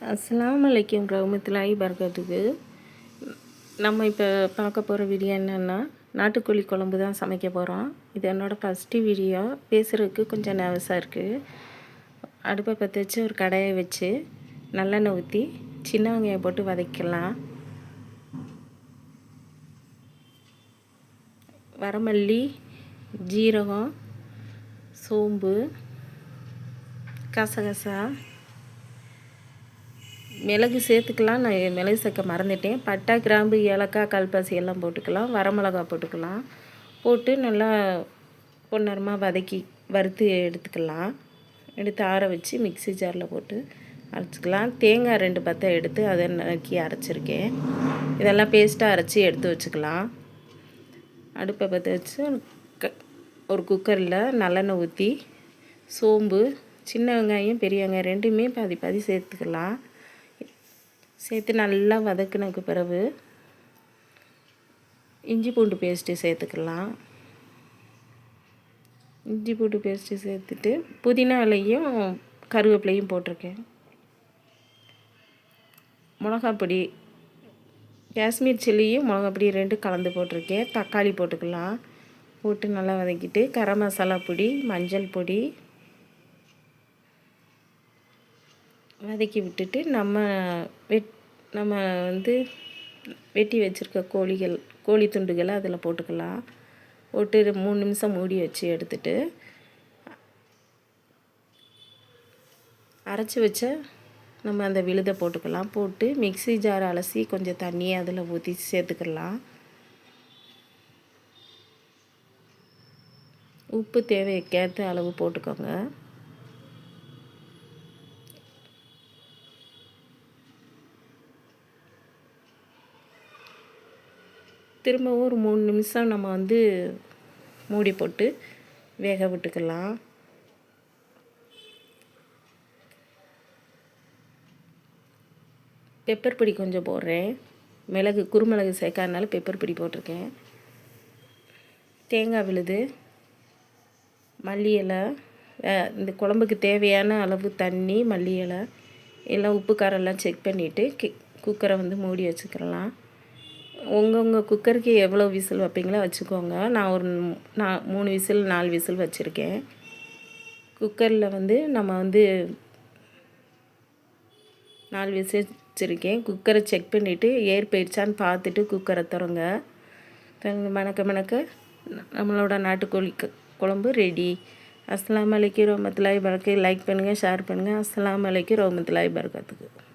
அஸ்லாம் அலைக்கும் ரஹ்மத்துல்லாஹி பரகாத்துக்கு நம்ம இப்போ பார்க்க போகிற வீடியோ என்னென்னா நாட்டுக்கோழி குழம்பு தான் சமைக்க போகிறோம் இது என்னோடய ஃபஸ்ட்டு வீடியோ பேசுகிறதுக்கு கொஞ்சம் நர்வஸாக இருக்குது அடுப்பை பற்ற வச்சு ஒரு கடையை வச்சு நல்லெண்ணெய் ஊற்றி சின்ன வெங்காயம் போட்டு வதக்கலாம் வரமல்லி ஜீரகம் சோம்பு கசகசா மிளகு சேர்த்துக்கலாம். நான் மிளகு சேர்க்க மறந்துட்டேன். பட்டை கிராம்பு ஏலக்காய் கல்பாசி எல்லாம் போட்டுக்கலாம். வரமிளகா போட்டுக்கலாம். போட்டு நல்லா பொன்னரமாக வதக்கி வறுத்து எடுத்துக்கலாம். எடுத்து ஆற வச்சு மிக்சி ஜாரில் போட்டு அரைச்சிக்கலாம். தேங்காய் ரெண்டு பத்தை எடுத்து அதை நறுக்கி அரைச்சிருக்கேன். இதெல்லாம் பேஸ்ட்டாக அரைச்சி எடுத்து வச்சுக்கலாம். அடுப்பை பற்ற வச்சு க ஒரு குக்கரில் நல்லெண்ணெய் ஊற்றி சோம்பு சின்ன வெங்காயம் பெரிய வெங்காயம் ரெண்டுமே பாதி பாதி சேர்த்துக்கலாம். சேர்த்து நல்லா வதக்கினதுக்கு பிறகு இஞ்சி பூண்டு பேஸ்ட்டு சேர்த்துக்கலாம். இஞ்சி பூண்டு பேஸ்ட்டு சேர்த்துட்டு புதினா இலையும் கருவேப்பிலையும் போட்டிருக்கேன். மிளகாப்பொடி காஷ்மீர் சில்லியும் மிளகாப்பொடி ரெண்டு கலந்து போட்டிருக்கேன். தக்காளி போட்டுக்கலாம். போட்டு நல்லா வதக்கிட்டு கரம் மசாலா பொடி மஞ்சள் பொடி வதக்கி விட்டுட்டு நம்ம வெட் நம்ம வந்து வெட்டி வச்சுருக்க கோழிகள் கோழி துண்டுகளை அதில் போட்டுக்கலாம். போட்டு மூணு நிமிஷம் மூடி வச்சு எடுத்துட்டு அரைச்சி வச்ச நம்ம அந்த விழுதை போட்டுக்கலாம். போட்டு மிக்சி ஜார் அலசி கொஞ்சம் தண்ணியை அதில் ஊற்றி சேர்த்துக்கலாம். உப்பு தேவைக்கேற்ற அளவு போட்டுக்கோங்க. திரும்பவும் ஒரு மூணு நிமிஷம் நம்ம வந்து மூடி போட்டு வேக விட்டுக்கலாம். பெப்பர் பொடி கொஞ்சம் போடுறேன். மிளகு குருமிளகு சேர்க்காதனால பெப்பர் பொடி போட்டிருக்கேன். தேங்காய் விழுது. மல்லி இலை இந்த குழம்புக்கு தேவையான அளவு தண்ணி மல்லி இலை எல்லாம் உப்பு காரெல்லாம் செக் பண்ணிவிட்டு குக்கரை வந்து மூடி வச்சுக்கலாம். உங்கள் உங்கள் குக்கருக்கு எவ்வளோ விசில் வைப்பீங்களோ வச்சுக்கோங்க. நான் ஒரு நான் மூணு விசில் நாலு விசில் வச்சுருக்கேன். குக்கரில் வந்து நம்ம வந்து நாலு விசில் வச்சுருக்கேன். குக்கரை செக் பண்ணிவிட்டு ஏர் போயிடுச்சான்னு பார்த்துட்டு குக்கரை திறங்க. மணக்க மணக்க நம்மளோட நாட்டுக்கோழி குழம்பு ரெடி அஸ்லாம் அலைக்கு ரோமத்துலாய் பறக்கு லைக் பண்ணுங்கள் ஷேர் பண்ணுங்கள் அஸ்லாம் அலைக்கு ரோமத்துலாய் பறக்கிறதுக்கு